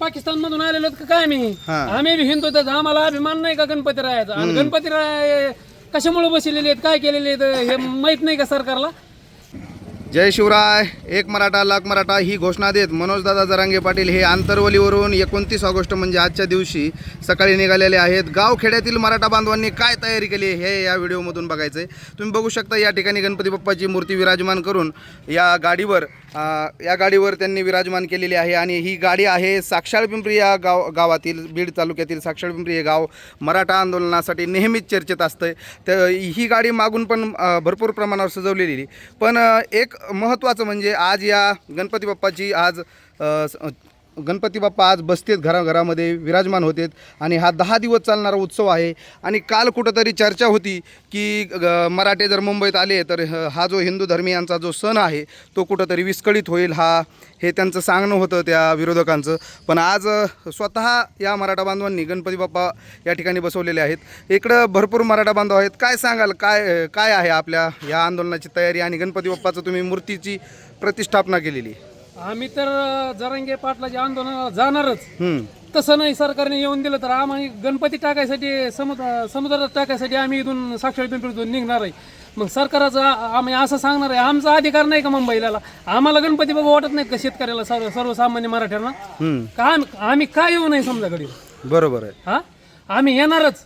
पाकिस्तान मधून आलेलो का काय आम्ही हा. आम्ही बी हिंदू तर आम्हाला अभिमान नाही का गणपती रायाचा आणि गणपती राय कशामुळे बसलेले आहेत काय केलेले आहेत हे माहीत नाही का सरकारला? जय शिवराय एक मराठा लाख मराठा ही घोषणा देत मनोजदादा जरांगे पाटील हे आंतरवलीवरून एकोणतीस ऑगस्ट म्हणजे आजच्या दिवशी सकाळी निघालेले आहेत. गावखेड्यातील मराठा बांधवांनी काय तयारी केली हे या व्हिडिओमधून बघायचं आहे तुम्ही बघू शकता या ठिकाणी गणपती बाप्पाची मूर्ती विराजमान करून या गाडीवर या गाडीवर त्यांनी विराजमान केलेली आहे आणि ही गाडी आहे साक्षाळ पिंपरी या गाव गावातील बीड तालुक्यातील साक्षाळ पिंपरी हे गाव मराठा आंदोलनासाठी नेहमीच चर्चेत असतं तर ही गाडी मागून पण भरपूर प्रमाणावर सजवलेली. पण एक महत्त्वाचं म्हणजे आज या गणपती बाप्पाची आज गणपती बाप्पा आज बसतेत घराघरामध्ये विराजमान होतेत आणि हा दहा दिवस चालणारा उत्सव आहे. आणि काल कुठंतरी चर्चा होती की मराठे जर मुंबईत आले तर ह- हा जो हिंदू धर्मियांचा जो सण आहे तो कुठंतरी विस्कळीत होईल हा हे त्यांचं सांगणं होतं त्या विरोधकांचं. पण आज स्वतः या मराठा बांधवांनी गणपती बाप्पा या ठिकाणी बसवलेले आहेत. इकडं भरपूर मराठा बांधव आहेत. काय सांगाल? काय काय आहे आपल्या या आंदोलनाची तयारी आणि गणपती बाप्पाचं तुम्ही मूर्तीची प्रतिष्ठापना केलेली? आम्ही तर जरांगे पाटलाच्या आंदोलनाला जाणारच. हम्म. तसं नाही सरकारने येऊन दिलं तर आम्ही गणपती टाकायसाठी समुद्र समुद्रात टाकायसाठी आम्ही इथून साक्षर पिंपरीतून निघणार आहे. मग सरकारचं आ- आम्ही असं सांगणार आहे आमचा अधिकार नाही का मुंबईला? आम्हाला गणपती बाबा वाटत नाहीत का शेतकऱ्याला सर्व सर्वसामान्य मराठ्यांना? हम्म. का आम्ही आम्ही काय येऊ नाही समजा घडी बरोबर आहे. हा? आम्ही येणारच.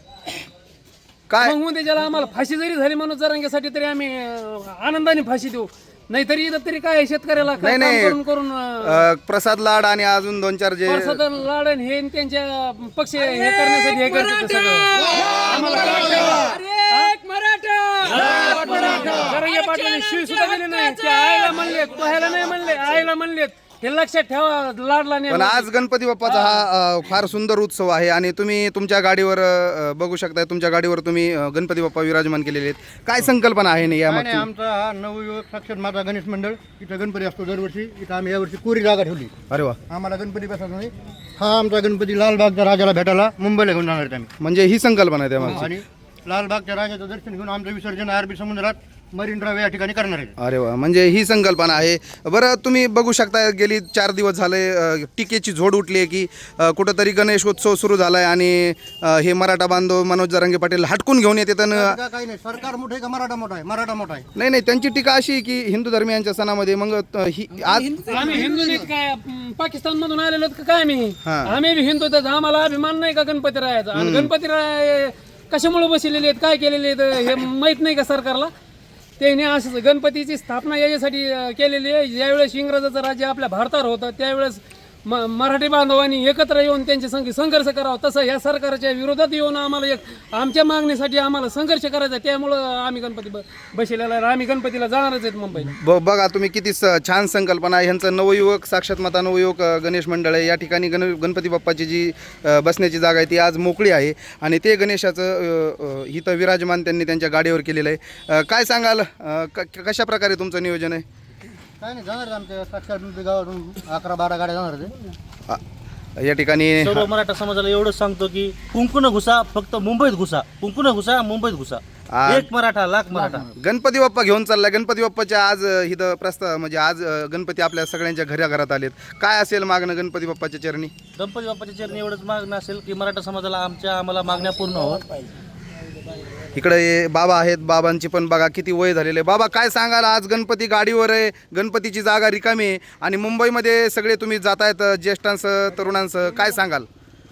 काय? मग उद्या ज्याला आम्हाला फाशी जरी झाली म्हणून जरांग्यासाठी तरी आम्ही अं, आनंदाने फाशी देऊ. नाहीतरी इथं तरी काय शेतकऱ्याला? काय नाही, काम नाही. करून करून अं, अ, प्रसाद लाड आणि अजून दोन चार जे परसाद लाडन हे त्यांच्या पक्ष हे करण्यासाठी हे करतात ते सगळं. पाटलांनी शिव सुद्धा दिली नाही. ते आईला म्हणले पोहायला नाही म्हणले आईला म्हणलेत. हे लक्षात ठेवा लाडला नाही पण आज गणपती बाप्पाचा हा अ, फार सुंदर उत्सव आहे आणि तुम्ही तुमच्या गाडीवर अ, बघू शकता तुमच्या गाडीवर तुम्ही अ, गणपती बाप्पा विराजमान केलेले आहेत. काय संकल्पना आहे ना नाही आमचा हा नवयुवक साक्षर माझा गणेश मंडळ इथं गणपती असतो दरवर्षी इथं आम्ही यावर्षी कोरी जागा ठेवली. अरे वा. आम्हाला गणपती बसायचा नाही. हा आमचा गणपती लालबागच्या राजाला भेटायला मुंबईला घेऊन जाणार आहेत आम्ही. म्हणजे ही संकल्पना आहे त्यामागची आणि लालबागच्या राजाचं दर्शन घेऊन आमचं विसर्जन अरबी समुद्रात. मरीन ड्राईव्ह या ठिकाणी करणार आहे. अरे वा म्हणजे ही संकल्पना आहे. बरं तुम्ही बघू शकता गेली चार दिवस झाले अ, टीकेची झोड उठली आहे की अ, कुठंतरी गणेशोत्सव सुरू झाला आहे आणि अ, हे मराठा बांधव मनोज जरांगे पाटील हटकून घेऊन येते तर का- काही नाही सरकार मोठं आहे का मराठा मोठा आहे? मराठा मोठा आहे. नाही नाही त्यांची टीका अशी आहे की हिंदू धर्मियांच्या सणामध्ये मग अ, ही आज आम्ही हिंदू काय पाकिस्तान मधून आलेलो का काय आम्ही? हा. आम्ही बी हिंदू तर आम्हाला अभिमान नाही का गणपती रायाचा आणि गणपती राय कशामुळे बसलेले आहेत काय केलेले आहेत हे माहीत नाही का सरकारला? त्याने असं गणपतीची स्थापना याच्यासाठी केलेली आहे. ज्यावेळेस इंग्रजाचं राज्य आपल्या भारतावर होतं त्यावेळेस म मराठी बांधवांनी एकत्र येऊन त्यांच्या संघ संघर्ष करावा. तसं ह्या सरकारच्या विरोधात येऊन आम्हाला एक आमच्या मागणीसाठी आम्हाला संघर्ष करायचा त्यामुळं आम्ही गणपती ब- बसलेला आम्ही गणपतीला जाणारच आहेत मुंबईला. ब बघा तुम्ही किती स- छान संकल्पना आहे. ह्यांचं नवयुवक साक्षात माता नवयुवक अ, गणेश मंडळ आहे. या ठिकाणी गण गणपती बाप्पाची जी अ, बसण्याची जागा आहे ती आज मोकळी आहे. आणि ते गणेशाचं अ, अ, इथं विराजमान त्यांनी त्यांच्या गाडीवर केलेलं आहे. अ, काय सांगाल? अ, क कशा प्रकारे तुमचं नियोजन आहे? काय नाही जाणार आमच्या साक्षर गावातून अकरा बारा गाड्या जाणार या ठिकाणी सर्व मराठा समाजाला एवढंच सांगतो की कुंकुन घुसा फक्त मुंबईत घुसा. कुंकुन घुसा मुंबईत घुसा. आ- एक मराठा लाख मराठा. गणपती बाप्पा घेऊन चाललाय. गणपती बाप्पाच्या आज अ, इथं प्रस्ताव म्हणजे आज अ, गणपती आपल्या सगळ्यांच्या घरा घरात आलेत. काय असेल मागणं गणपती बाप्पाच्या चरणी? गणपती बाप्पाच्या चरणी एवढंच मागणं असेल की मराठा समाजाला आमच्या आम्हाला मागण्या पूर्ण व्हावं इकडे हे बाबा आहेत बाबांची पण बघा किती वय झालेले. बाबा काय सांगाल? आज गणपती गाडीवर आहे गणपतीची जागा रिकामी आहे. आणि मुंबईमध्ये सगळे तुम्ही जातायत ज्येष्ठांसह तरुणांसह काय सांगाल?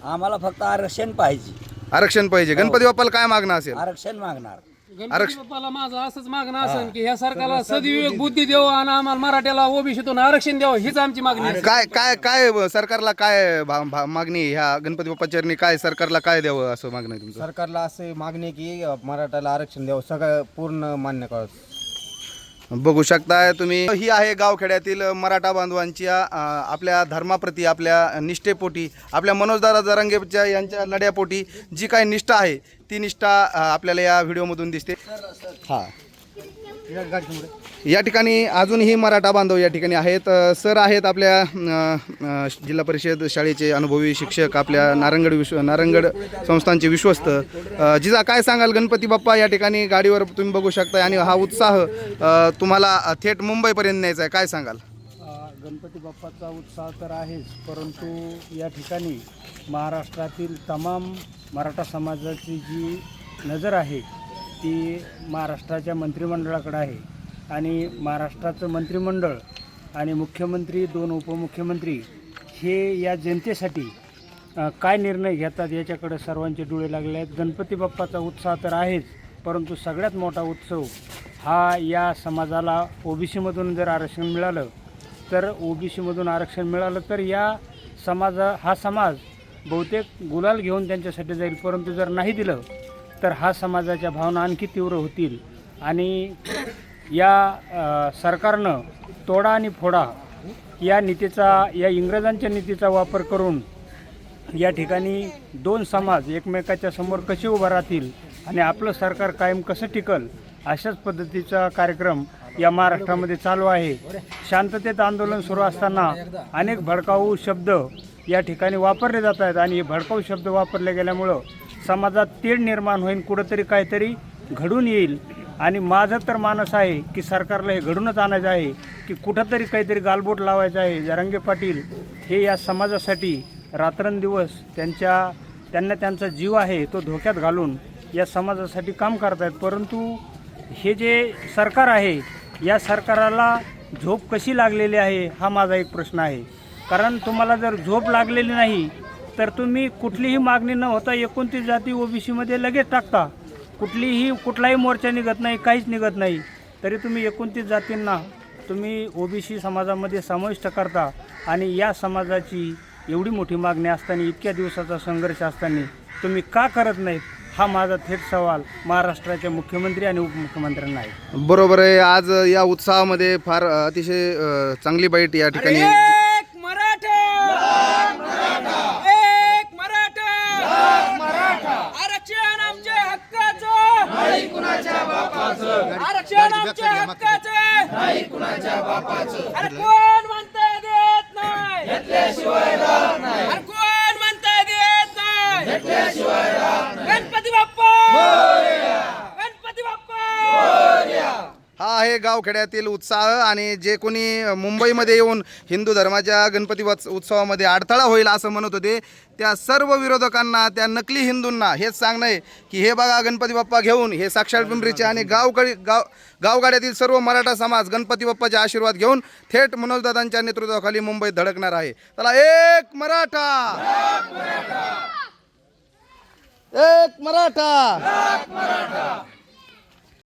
आम्हाला फक्त आरक्षण पाहिजे. आरक्षण पाहिजे. गणपती बाप्पाला काय मागणं असेल? आरक्षण मागणार. गणपती बाप्पाला माझं असंच मागणं असेल की ह्या सरकारला सदविवेक बुद्धी द्यावं आणि आम्हाला मराठ्याला ओबीसीतून आरक्षण द्यावं हीच आमची मागणी आहे. काय काय काय सरकारला काय भा- भा- मागणी आहे? ह्या गणपती बाप्पा चरणी काय सरकारला काय द्यावं असं मागणं आहे तुमचं? सरकारला असे मागणी आहे की मराठाला आरक्षण द्यावं सगळं पूर्ण मान्य करावं बघू शकताय तुम्ही. ही आहे गावखेड्यातील मराठा बांधवांच्या आपल्या धर्माप्रती आपल्या निष्ठेपोटी आपल्या मनोजदादा जरांगेच्या यांच्या लढ्यापोटी जी काही निष्ठा आहे ती निष्ठा आपल्याला या व्हिडिओमधून दिसते. हां. या ठिकाणी अजूनही मराठा बांधव या ठिकाणी आहेत. सर आहेत आपल्या जिल्हा परिषद शाळेचे अनुभवी शिक्षक आपल्या नारंगड विश्व नारंगड संस्थांचे विश्वस्त. जिजा काय सांगाल? गणपती बाप्पा या ठिकाणी गाडीवर तुम्ही बघू शकता आणि हा उत्साह तुम्हाला थेट मुंबईपर्यंत न्यायचा आहे. काय सांगाल? गणपती बाप्पाचा उत्साह तर आहेच परंतु या ठिकाणी महाराष्ट्रातील तमाम मराठा समाजाची जी नजर आहे ती महाराष्ट्राच्या मंत्रिमंडळाकडे आहे. आणि महाराष्ट्राचं मंत्रिमंडळ आणि मुख्यमंत्री दोन उपमुख्यमंत्री हे या जनतेसाठी काय निर्णय घेतात याच्याकडे सर्वांचे डोळे लागले आहेत. गणपती बाप्पाचा उत्साह तर आहेच परंतु सगळ्यात मोठा उत्सव हा या समाजाला ओबीसीमधून जर आरक्षण मिळालं तर ओबीसीमधून आरक्षण मिळालं तर या समाजा हा समाज बहुतेक गुलाल घेऊन त्यांच्यासाठी जाईल. परंतु जर नाही दिलं तर हा समाजाच्या भावना आणखी तीव्र होतील आणि या सरकारनं तोडा आणि फोडा या नीतीचा या इंग्रजांच्या नीतीचा वापर करून या ठिकाणी दोन समाज एकमेकाच्या समोर कसे उभा राहतील आणि आपलं सरकार कायम कसं टिकल अशाच पद्धतीचा कार्यक्रम या महाराष्ट्रामध्ये चालू आहे. शांततेत आंदोलन सुरू असताना अनेक भडकाऊ शब्द या ठिकाणी वापरले जात आहेत आणि हे भडकाऊ शब्द वापरले गेल्यामुळं समाजात तीड निर्माण होईल कुठंतरी काहीतरी घडून येईल आणि माझं तर मानस आहे की सरकारला हे घडूनच आणायचं आहे की कुठंतरी काहीतरी गालबोट लावायचं आहे. जरांगे पाटील हे या समाजासाठी रात्रंदिवस त्यांच्या त्यांना त्यांचा जीव आहे तो धोक्यात घालून या समाजासाठी काम करत आहेत परंतु हे जे सरकार आहे या सरकाराला झोप कशी लागलेली आहे हा माझा एक प्रश्न आहे. कारण तुम्हाला जर झोप लागलेली नाही तर तुम्ही कुठलीही मागणी न होता एकोणतीस जाती ओबीसीमध्ये लगेच टाकता. कुठलीही कुठलाही मोर्चा निघत नाही काहीच निघत नाही. तरी तुम्ही एकोणतीस जातींना तुम्ही ओबीसी समाजामध्ये समाविष्ट करता आणि या समाजाची एवढी मोठी मागणी असताना इतक्या दिवसाचा संघर्ष असताना तुम्ही का करत नाहीत? हा माझा थेट सवाल महाराष्ट्राच्या मुख्यमंत्री आणि उपमुख्यमंत्र्यांना आहे. बरोबर आहे. आज या उत्साहामध्ये फार अतिशय चांगली बाईट या ठिकाणी एक मराठा एक मराठा आरक्षण आमच्या हक्काचं आरक्षण आमच्या हक्काचं? अरे कोण म्हणताय देत नाही? अरे कोण म्हणताय देत नाही? गणपती बाप्पा गणपती बाप्पा हा आहे गावखेड्यातील उत्साह आणि जे कोणी मुंबईमध्ये येऊन हिंदू धर्माच्या गणपती वत्स- उत्सवामध्ये अडथळा होईल असं म्हणत होते त्या सर्व विरोधकांना त्या नकली हिंदूंना हेच सांगणं आहे की हे बघा गणपती बाप्पा घेऊन हे साक्षात पिंपरीचे आणि गावकडी गाव गावगाड्यातील सर्व मराठा समाज गणपती बाप्पाचे आशीर्वाद घेऊन थेट मनोजदादांच्या नेतृत्वाखाली मुंबईत धडकणार आहे. चला एक मराठा! एक मराठा!